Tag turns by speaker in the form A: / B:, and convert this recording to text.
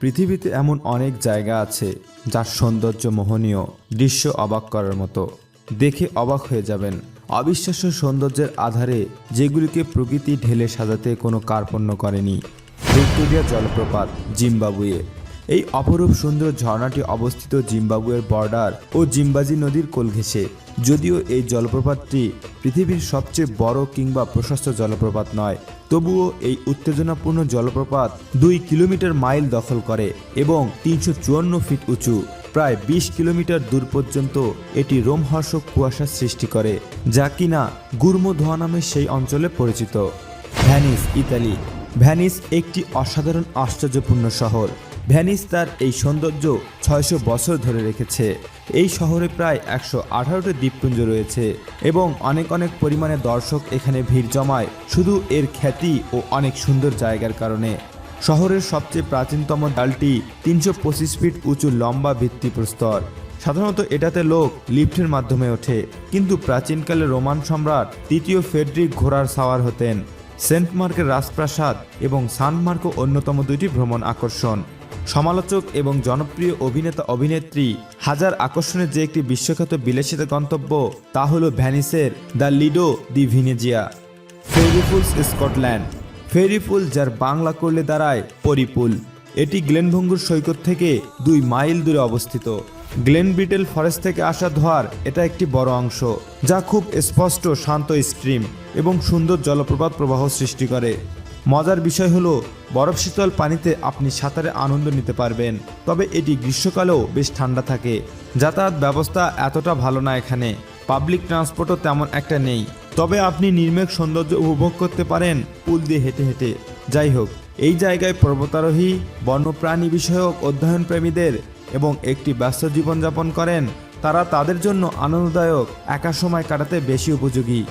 A: পৃথিবীতে এমন অনেক জায়গা আছে যার সৌন্দর্য মোহনীয়, দৃশ্য অবাক করার মতো। দেখে অবাক হয়ে যাবেন। অবিশ্বাস্য সৌন্দর্যের আধারে যেগুলিকে প্রকৃতি ঢেলে সাজাতে কোনো কার্পণ্য করেনি। ভিক্টোরিয়া জলপ্রপাত, জিম্বাবুয়ে। এই অপরূপ সুন্দর ঝর্ণাটি অবস্থিত জিম্বাবুয়ের বর্ডার ও জিম্বাজি নদীর কোল ঘেঁষে। যদিও এই জলপ্রপাতটি পৃথিবীর সবচেয়ে বড় কিংবা প্রশস্ত জলপ্রপাত নয়, তবুও এই উত্তেজনাপূর্ণ জলপ্রপাত দুই কিলোমিটার মাইল দখল করে এবং তিনশো চুয়ান্ন ফিট উঁচু। প্রায় বিশ কিলোমিটার দূর পর্যন্ত এটি রোমহর্ষক কুয়াশার সৃষ্টি করে, যা কিনা গুর্মো ধোয়া নামে সেই অঞ্চলে পরিচিত। Venice, Italy. ভ্যানিস একটি অসাধারণ, আশ্চর্যপূর্ণ শহর। ভ্যানিস তার এই সৌন্দর্য ছয়শো বছর ধরে রেখেছে। এই শহরে প্রায় একশো আঠারোটি দ্বীপপুঞ্জ রয়েছে এবং অনেক অনেক পরিমাণে দর্শক এখানে ভিড় জমায় শুধু এর খ্যাতি ও অনেক সুন্দর জায়গার কারণে। শহরের সবচেয়ে প্রাচীনতম ডালটি তিনশো পঁচিশ ফিট উঁচু লম্বা ভিত্তিপ্রস্তর। সাধারণত এটাতে লোক লিফটের মাধ্যমে ওঠে, কিন্তু প্রাচীনকালে রোমান সম্রাট তৃতীয় ফেডরিক ঘোড়ার সাওয়ার হতেন। সেন্ট মার্কের রাজপ্রাসাদ এবং সান মার্কো অন্যতম দুইটি ভ্রমণ আকর্ষণ। সমালোচক এবং জনপ্রিয় অভিনেতা অভিনেত্রী হাজার আকর্ষণের যে একটি বিশ্বখ্যাত বিলাসিতা গন্তব্য, তা হল ভ্যানিসের দ্য লিডো দি ভিনেজিয়া। ফেরিফুলস স্কটল্যান্ড। ফেরিপুল যার বাংলা করলে দাঁড়ায় পরিপুল। এটি গ্লেনভঙ্গুর সৈকত থেকে দুই মাইল দূরে অবস্থিত। গ্লেন বিটেল ফরেস্ট থেকে আসা ধোয়ার এটা একটি বড় অংশ, যা খুব স্পষ্ট, শান্ত স্ট্রিম এবং সুন্দর জলপ্রপাত প্রবাহ সৃষ্টি করে। মজার বিষয় হলো, বরফ শীতল পানিতে আপনি সাঁতারে আনন্দ নিতে পারবেন। তবে এটি গ্রীষ্মকালেও বেশ ঠান্ডা থাকে। যাতায়াত ব্যবস্থা এতটা ভালো না এখানে। পাবলিক ট্রান্সপোর্টও তেমন একটা নেই। তবে আপনি নির্মেক সৌন্দর্য উপভোগ করতে পারেন পুল দিয়ে হেঁটে হেঁটে। যাই হোক, এই জায়গায় পর্বতারোহী, বন্যপ্রাণী বিষয়ক অধ্যয়ন প্রেমীদের এবং একটি ব্যস্ত জীবনযাপন করেন, তারা তাদের জন্য আনন্দদায়ক একা সময় কাটাতে বেশি উপযোগী।